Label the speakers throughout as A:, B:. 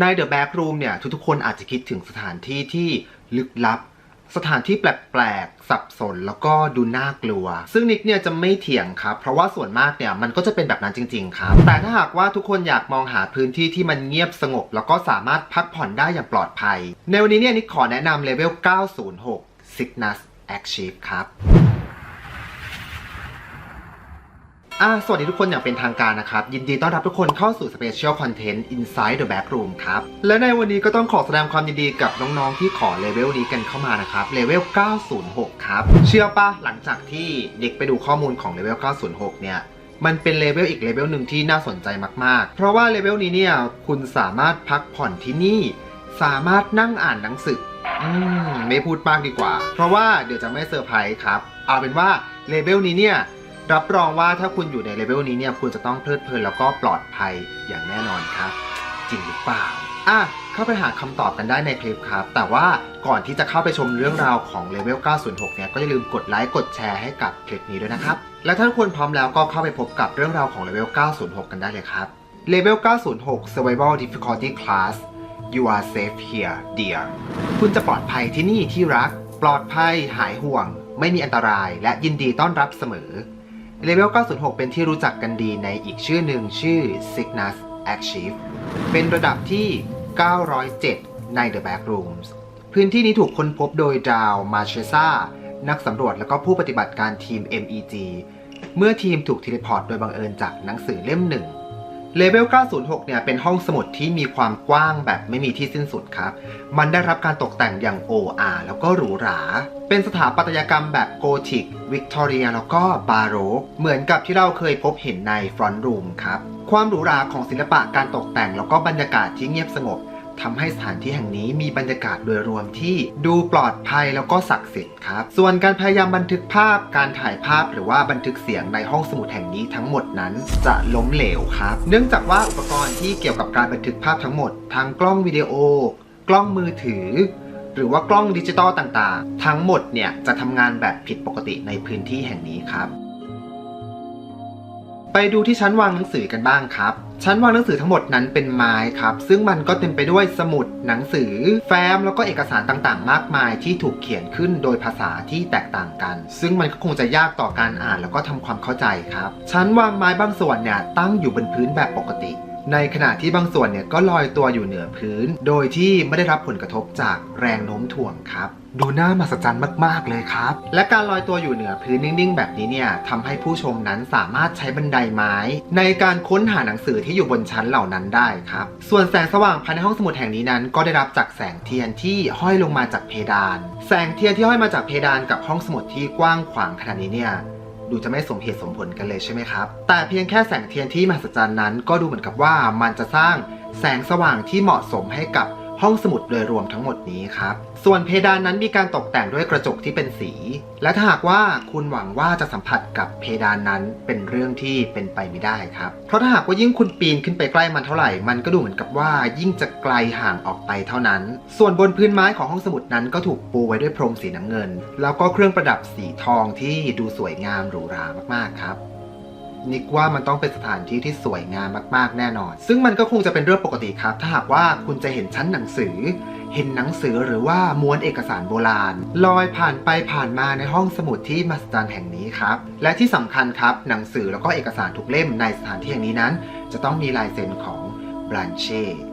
A: ใน The Back Room เนี่ยทุกๆคนอาจจะคิดถึงสถานที่ที่ลึกลับ สถานที่แปลกๆ สับสนแล้วก็ดูน่ากลัว ซึ่งนิกเนี่ยจะไม่เถียงครับ เพราะว่าส่วนมากเนี่ยมันก็จะเป็นแบบนั้นจริง ๆ ครับ แต่ถ้าหากว่าทุกคนอยากมองหาพื้นที่ที่มันเงียบสงบ แล้วก็สามารถพักผ่อนได้อย่างปลอดภัย ในวันนี้เนี่ยนิกขอแนะนำเลเวล 906 Sickness Achieve ครับ อ่าสวัสดีทุกคนอย่างเป็นทางการนะครับ ยินดีต้อนรับทุกคนเข้าสู่ Special Content Inside the Back Room ครับ และในวันนี้ก็ต้องขอแสดงความยินดีกับน้องๆที่ขอเลเวลนี้กันเข้ามานะครับเลเวล 906 ครับ เชื่อปะหลังจากที่เด็กไปดูข้อมูลของเลเวล 906 เนี่ยมันเป็นเลเวลอีกเลเวลหนึ่งที่น่าสนใจมากๆ เพราะว่าเลเวลนี้เนี่ยคุณสามารถพักผ่อนที่นี่ สามารถนั่งอ่านหนังสืออืมไม่พูดมากดีกว่า เพราะว่าเดี๋ยวจะไม่เซอร์ไพรส์ครับ เอาเป็นว่าเลเวลนี้เนี่ย รับรองว่าถ้าคุณอยู่ในเลเวลนี้เนี่ยคุณจะต้องเพลิดเพลินแล้วก็ปลอดภัยอย่างแน่นอนครับ จริงหรือเปล่าอะเข้าไปหาคำตอบกันได้ในคลิปครับ แต่ว่าก่อนที่จะเข้าไปชมเรื่องราวของเลเวล 906 เนี่ยก็อย่าลืมกดไลค์กดแชร์ให้กับคลิปนี้ด้วยนะครับ และถ้าทุกคนพร้อมแล้วก็เข้าไปพบกับเรื่องราวของเลเวล 906 กันได้เลยครับเลเวล 906 Survival Difficulty Class You are safe here dear คุณจะปลอดภัยที่นี่ที่รัก ปลอดภัยหายห่วง ไม่มีอันตรายและยินดีต้อนรับเสมอ เลเวล 906 เป็นที่รู้จักกันดีในอีกชื่อหนึ่งชื่อ Sickness Achieve เป็นระดับที่ 907 ใน The Backrooms พื้นที่นี้ถูกค้นพบโดยดาวมาเชซ่านักสำรวจและก็ผู้ปฏิบัติการทีม MEG เมื่อทีมถูกเทเลพอร์ตโดยบังเอิญจากหนังสือเล่มหนึ่ง เลเวล 906 เนี่ย เป็นห้องสมุดที่มีความกว้างแบบไม่มีที่สิ้นสุดครับ มันได้รับการตกแต่งอย่างโออาแล้วก็หรูหรา เป็นสถาปัตยกรรมแบบโกธิก วิกตอเรีย แล้วก็บาโรก เหมือนกับที่เราเคยพบเห็นในฟรอนต์รูมครับ ความหรูหราของศิลปะการตกแต่งแล้วก็บรรยากาศที่เงียบสงบ ทำให้สถานที่แห่งนี้มีบรรยากาศโดยรวมที่ดูปลอดภัยแล้วก็ศักดิ์สิทธิ์ครับ ส่วนการพยายามบันทึกภาพ การถ่ายภาพหรือว่าบันทึกเสียงในห้องสมุดแห่งนี้ทั้งหมดนั้นจะล้มเหลวครับ เนื่องจากว่าอุปกรณ์ที่เกี่ยวกับการบันทึกภาพทั้งหมดทั้งกล้องวิดีโอ กล้องมือถือหรือว่ากล้องดิจิตอลต่างๆ ทั้งหมดเนี่ยจะทำงานแบบผิดปกติในพื้นที่แห่งนี้ครับ ไปดูที่ชั้นวางหนังสือกันบ้างครับ ชั้นวางหนังสือทั้งหมดนั้นเป็นไม้ครับ ซึ่งมันก็เต็มไปด้วยสมุดหนังสือ แฟ้มแล้วก็เอกสารต่างๆ มากมายที่ถูกเขียนขึ้นโดยภาษาที่แตกต่างกัน ซึ่งมันก็คงจะยากต่อการอ่านแล้วก็ทำความเข้าใจครับ ชั้นวางไม้บางส่วนเนี่ยตั้งอยู่บนพื้นแบบปกติ ในขณะที่บางส่วนเนี่ยก็ลอยตัวอยู่เหนือพื้น โดยที่ไม่ได้รับผลกระทบจากแรงโน้มถ่วงครับ ดูน่ามหัศจรรย์มาก ๆ เลยครับ และการลอยตัวอยู่เหนือพื้นนิ่ง ๆ แบบนี้เนี่ยทำให้ผู้ชมนั้นสามารถใช้บันไดไม้ ในการค้นหาหนังสือที่อยู่บนชั้นเหล่านั้นได้ครับ ส่วนแสงสว่างภายในห้องสมุดแห่งนี้นั้นก็ได้รับจากแสงเทียนที่ห้อยลงมาจากเพดาน แสงเทียนที่ห้อยมาจากเพดานกับห้องสมุดที่กว้างขวางขนาดนี้เนี่ย ดูจะไม่สมเหตุสมผลกันเลยใช่ไหมครับ แต่เพียงแค่แสงเทียนที่มหัศจรรย์นั้น ก็ดูเหมือนกับว่ามันจะสร้างแสงสว่างที่เหมาะสมให้กับ ห้องสมุดโดยรวมทั้งหมดนี้ครับ ส่วนเพดานนั้นมีการตกแต่งด้วยกระจกที่เป็นสี และถ้าหากว่าคุณหวังว่าจะสัมผัสกับเพดานนั้นเป็นเรื่องที่เป็นไปไม่ได้ครับ เพราะถ้าหากว่ายิ่งคุณปีนขึ้นไปใกล้มันเท่าไหร่ มันก็ดูเหมือนกับว่ายิ่งจะไกลห่างออกไปเท่านั้น ส่วนบนพื้นไม้ของห้องสมุดนั้นก็ถูกปูไว้ด้วยพรมสีน้ำเงิน แล้วก็เครื่องประดับสีทองที่ดูสวยงามหรูหรามากๆครับ นิกว่ามันต้องเป็นสถานที่ที่สวยงามมากๆแน่นอน ซึ่งมันก็คงจะเป็นเรื่องปกติครับ ถ้าหากว่าคุณจะเห็นชั้นหนังสือ เห็นหนังสือหรือว่าม้วนเอกสารโบราณ ลอยผ่านไปผ่านมาในห้องสมุดที่มหัศจรรย์แห่งนี้ครับ และที่สำคัญครับหนังสือแล้วก็เอกสารทุกเล่มในสถานที่แห่งนี้นั้น จะต้องมีลายเซ็นของบรันเช่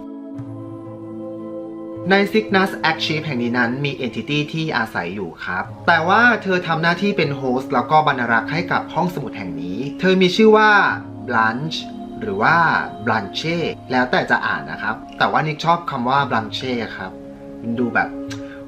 A: ใน Signus Achieve แห่งนี้นั้นมี Entity ที่อาศัยอยู่ครับ แต่ว่าเธอทำหน้าที่เป็นโฮสต์แล้วก็บรรณารักษ์ให้กับห้องสมุดแห่งนี้ เธอมีชื่อว่า Blanche หรือว่า Blanche แล้วแต่จะอ่านนะครับ แต่ว่านิกชอบคำว่า Blanche ครับมันดูแบบ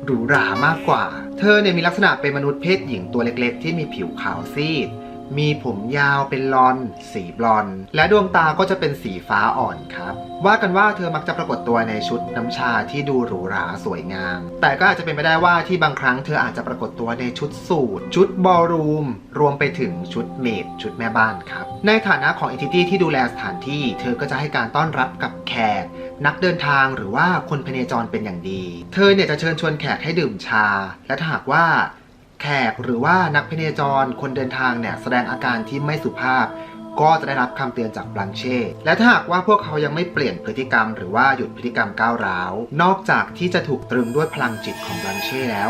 A: หรูหรามากกว่า เธอเนี่ยมีลักษณะเป็นมนุษย์เพศหญิงตัวเล็กๆ ที่มีผิวขาวซีด มีผมยาวเป็นลอน สีบลอน และดวงตาก็จะเป็นสีฟ้าอ่อนครับ ว่ากันว่าเธอมักจะปรากฏตัวในชุดน้ำชาที่ดูหรูหราสวยงาม แต่ก็อาจจะเป็นไปได้ว่าที่บางครั้งเธออาจจะปรากฏตัวในชุดสูทชุดบอลรูม รวมไปถึงชุดเมดชุดแม่บ้านครับ ในฐานะของ entity ที่ดูแลสถานที่ เธอก็จะให้การต้อนรับกับแขกนักเดินทางหรือว่าคนพเนจรเป็นอย่างดี เธอเนี่ยจะเชิญชวนแขกให้ดื่มชา และถ้าหากว่า แขกหรือว่านักพเนจรคนเดินทางเนี่ยแสดงอาการที่ไม่สุภาพ ก็จะได้รับคำเตือนจากบลังเช่ และถ้าหากว่าพวกเขายังไม่เปลี่ยนพฤติกรรม หรือว่าหยุดพฤติกรรมก้าวร้าว นอกจากที่จะถูกตรึงด้วยพลังจิตของบลังเช่แล้ว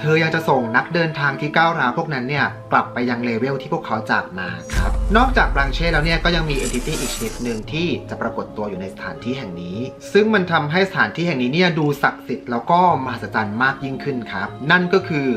A: เธอยังจะส่งนักเดินทางที่ก้าวร้าวพวกนั้นเนี่ยกลับไปยังเลเวลที่พวกเขาจากมาครับ นอกจากบลังเช่แล้วเนี่ยก็ยังมีเอนติตี้อีกชนิดหนึ่งที่จะปรากฏตัวอยู่ในสถานที่แห่งนี้ ซึ่งมันทำให้สถานที่แห่งนี้เนี่ยดูศักดิ์สิทธิ์แล้วก็มหัศจรรย์มากยิ่งขึ้นครับ นั่นก็คือ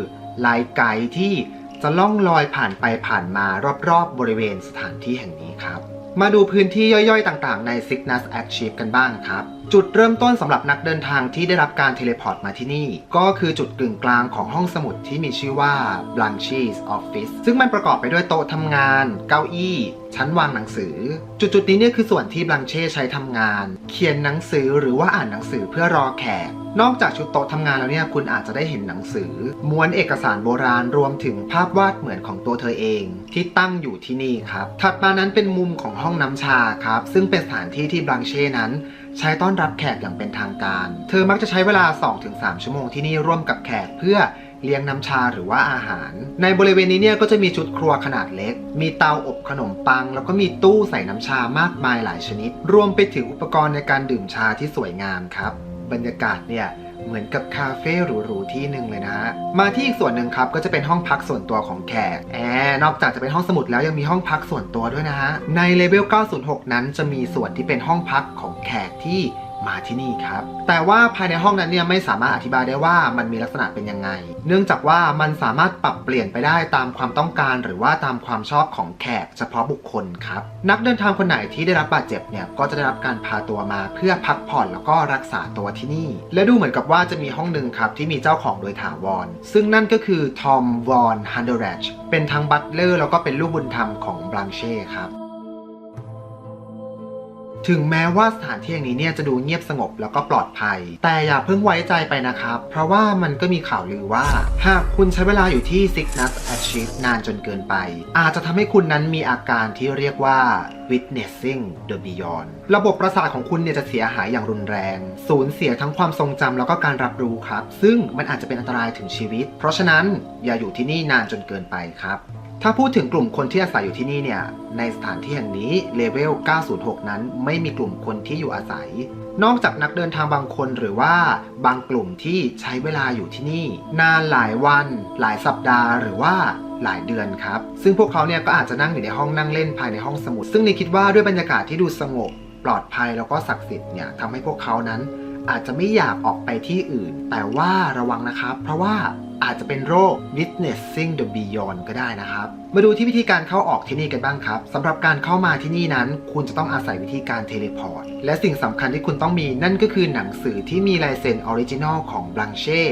A: ลายไกด์ที่จะล่องลอยผ่านไปผ่านมารอบๆบริเวณสถานที่แห่งนี้ครับ มาดูพื้นที่ย่อยๆ ต่างๆ ใน Cygnus Archive กันบ้างครับ จุดเริ่มต้นสำหรับนักเดินทางที่ได้รับการเทเลพอร์ตมาที่นี่ ก็คือจุดกึ่งกลางของห้องสมุดที่มีชื่อว่า Blanche's Office ซึ่งมันประกอบไปด้วยโต๊ะทำงาน เก้าอี้ชั้นวางหนังสือ จุดๆนี้เนี่ยคือส่วนที่บลังเช่ใช้ทำงาน เขียนหนังสือหรือว่าอ่านหนังสือเพื่อรอแขก นอกจากชุดโต๊ะทำงานแล้วเนี่ยคุณอาจจะได้เห็นหนังสือ ม้วนเอกสารโบราณรวมถึงภาพวาดเหมือนของตัวเธอเอง ที่ตั้งอยู่ที่นี่ครับ ถัดมานั้นเป็นมุมของห้องน้ำชาครับ ซึ่งเป็นสถานที่ที่บลังเช่นั้น ใช้ต้อนรับแขกอย่างเป็นทางการ เธอมักจะใช้เวลา 2-3 ชั่วโมงที่นี่ร่วมกับแขกเพื่อเลี้ยงน้ำชาหรือว่าอาหาร ในบริเวณนี้เนี่ยก็จะมีชุดครัวขนาดเล็ก มีเตาอบขนมปัง แล้วก็มีตู้ใส่น้ำชามากมายหลายชนิด รวมไปถึงอุปกรณ์ในการดื่มชาที่สวยงามครับ บรรยากาศเนี่ยเหมือนกับคาเฟ่หรูๆที่หนึ่งเลยนะฮะ มาที่อีกส่วนหนึ่งครับก็จะเป็นห้องพักส่วนตัวของแขกแอนอกจากจะเป็นห้องสมุดแล้วยังมีห้องพักส่วนตัวด้วยนะฮะ ในเลเวล 906 นั้นจะมีส่วนที่เป็นห้องพักของแขกที่ มาที่นี่ครับ แต่ว่าภายในห้องนั้นเนี่ยไม่สามารถอธิบายได้ว่ามันมีลักษณะเป็นยังไง เนื่องจากว่ามันสามารถปรับเปลี่ยนไปได้ตามความต้องการหรือว่าตามความชอบของแขกเฉพาะบุคคลครับ นักเดินทางคนไหนที่ได้รับบาดเจ็บเนี่ยก็จะได้รับการพาตัวมาเพื่อพักผ่อนแล้วก็รักษาตัวที่นี่ และดูเหมือนกับว่าจะมีห้องหนึ่งครับที่มีเจ้าของโดยถาวร ซึ่งนั่นก็คือทอมวอนฮันเดอร์แรชเป็นทั้งบัตเลอร์แล้วก็เป็นลูกบุญธรรมของบลังเช่ครับ ถึงแม้ว่าสถานที่แห่งนี้เนี่ยจะดูเงียบสงบแล้วก็ปลอดภัย แต่อย่าเพิ่งไว้ใจไปนะครับ เพราะว่ามันก็มีข่าวลือว่า หากคุณใช้เวลาอยู่ที่ Cygnus Archive นานจนเกินไป อาจจะทำให้คุณนั้นมีอาการที่เรียกว่า witnessing the beyond ระบบประสาทของคุณเนี่ยจะเสียหายอย่างรุนแรง สูญเสียทั้งความทรงจำแล้วก็การรับรู้ครับ ซึ่งมันอาจจะเป็นอันตรายถึงชีวิต เพราะฉะนั้นอย่าอยู่ที่นี่นานจนเกินไปครับ ถ้าพูดถึงกลุ่มคนที่อาศัยอยู่ที่นี่เนี่ย ในสถานที่แห่งนี้เลเวล 906 นั้น ไม่มีกลุ่มคนที่อยู่อาศัย นอกจากนักเดินทางบางคนหรือว่าบางกลุ่มที่ใช้เวลาอยู่ที่นี่ นานหลายวัน หลายสัปดาห์หรือว่าหลายเดือนครับ ซึ่งพวกเขาเนี่ยก็อาจจะนั่งอยู่ในห้องนั่งเล่นภายในห้องสมุด ซึ่งนี่คิดว่าด้วยบรรยากาศที่ดูสงบ ปลอดภัยแล้วก็ศักดิ์สิทธิ์เนี่ยทำให้พวกเขานั้นอาจจะไม่อยากออกไปที่อื่น แต่ว่าระวังนะครับ เพราะว่า อาจจะเป็นโรค witnessing the beyond ก็ได้นะครับ มาดูที่วิธีการเข้าออกที่นี่กันบ้างครับสำหรับการเข้ามาที่นี่นั้น คุณจะต้องอาศัยวิธีการเทเลพอร์ต และสิ่งสำคัญที่คุณต้องมีนั่นก็คือหนังสือที่มีลายเซ็นออริจินอลของบลังเช่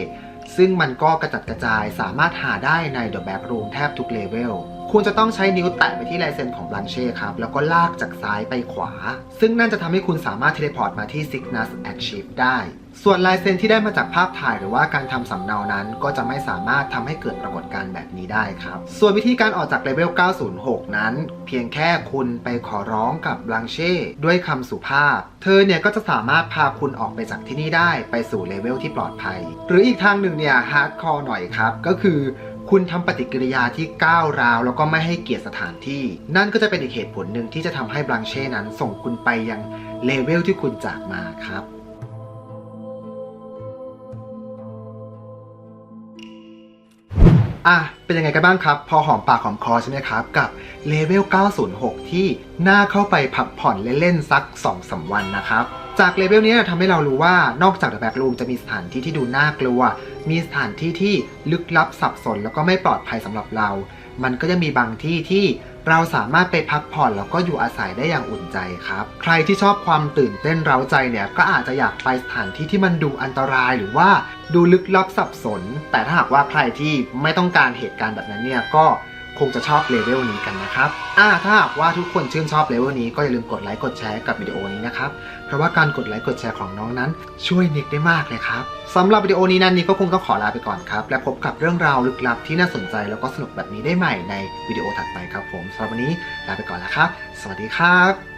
A: ซึ่งมันก็กระจัดกระจายสามารถหาได้ใน The Back Room แทบทุกเลเวล คุณจะต้องใช้นิ้วแตะไปที่ลายเซ็นของบลังเช่ครับ แล้วก็ลากจากซ้ายไปขวา ซึ่งนั่นจะทำให้คุณสามารถเทเลพอร์ตมาที่ Cygnus Archive ได้ ส่วนลายเซ็นที่ได้มาจากภาพถ่ายหรือว่าการทำสำเนานั้น ก็จะไม่สามารถทำให้เกิดปรากฏการณ์แบบนี้ได้ครับ ส่วนวิธีการออกจากเลเวล 906 นั้น เพียงแค่คุณไปขอร้องกับบลังเช่ด้วยคำสุภาพ เธอเนี่ยก็จะสามารถพาคุณออกไปจากที่นี่ได้ไปสู่เลเวลที่ปลอดภัย หรืออีกทางหนึ่งเนี่ยฮาร์ดคอร์หน่อยครับ ก็คือคุณทำปฏิกิริยาที่ก้าวร้าว แล้วก็ไม่ให้เกียรติสถานที่ นั่นก็จะเป็นอีกเหตุผลหนึ่งที่จะทำให้บลังเช่นั้น ส่งคุณไปยังเลเวลที่คุณจากมาครับ อะ เป็นยังไงกันบ้างครับ พอหอมปากหอมคอใช่ไหมครับ กับเลเวล 906 ที่น่าเข้าไปพักผ่อนเล่นๆสัก2-3สวันนะครับ จากเลเวลนี้ทำให้เรารู้ว่านอกจาก The Back Room จะมีสถานที่ที่ดูน่ากลัว มีสถานที่ที่ลึกลับสับสนแล้วก็ไม่ปลอดภัยสำหรับเรา มันก็ยังมีบางที่ที่ เราสามารถไปพักผ่อนแล้วก็อยู่อาศัยได้อย่างอุ่นใจครับ ใครที่ชอบความตื่นเต้นเร้าใจเนี่ยก็อาจจะอยากไปสถานที่ที่มันดูอันตรายหรือว่าดูลึกลับสับสน แต่ถ้าหากว่าใครที่ไม่ต้องการเหตุการณ์แบบนั้นเนี่ยก็ งจะชอบเลเวลนี้กันนะครับอ่าถ้าหากว่าทุกคนชื่นชอบเลเวลนี้ก็อย่าลืมกดไลค์กดแชร์กับวิดีโอนี้นะครับ เพราะว่าการกดไลค์กดแชร์ของน้องนั้น ช่วยนิกได้มากเลยครับสำหรับวิดีโอนี้นั้นนิกก็คงต้องขอลาไปก่อนครับ และพบกับเรื่องราวลึกลับที่น่าสนใจแล้วก็สนุกแบบนี้ได้ใหม่ในวิดีโอถัดไปครับผมสำหรับวันนี้ลาไปก่อนแล้วครับ สวัสดีครับ